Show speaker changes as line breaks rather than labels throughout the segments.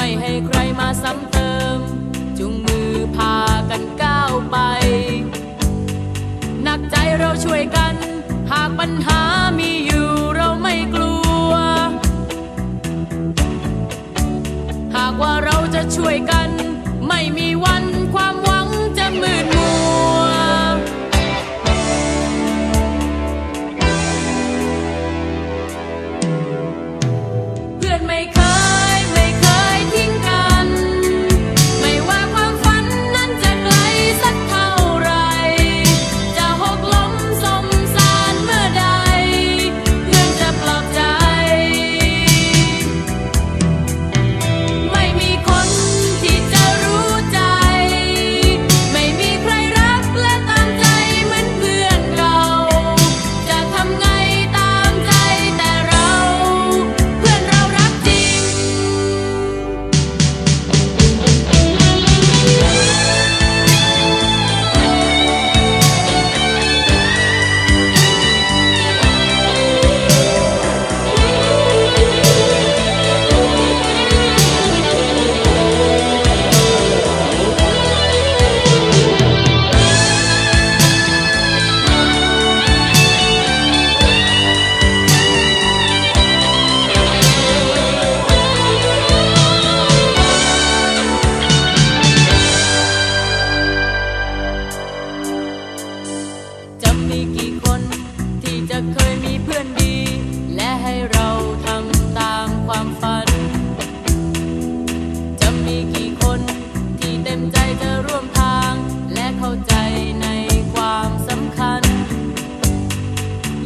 ไม่ให้ใครมาซ้ำเติม จุงมือพากันก้าวไป หนักใจเราช่วยกัน หากปัญหามีอยู่เราไม่กลัว หากว่าเราจะช่วยกัน ไม่มีวัน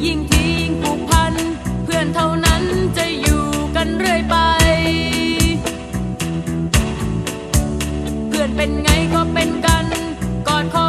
ยิ่งทิ้งผูกพัน เพื่อนเท่านั้นจะอยู่กันเรื่อยไป เพื่อนเป็นไงก็เป็นกัน กอดคอ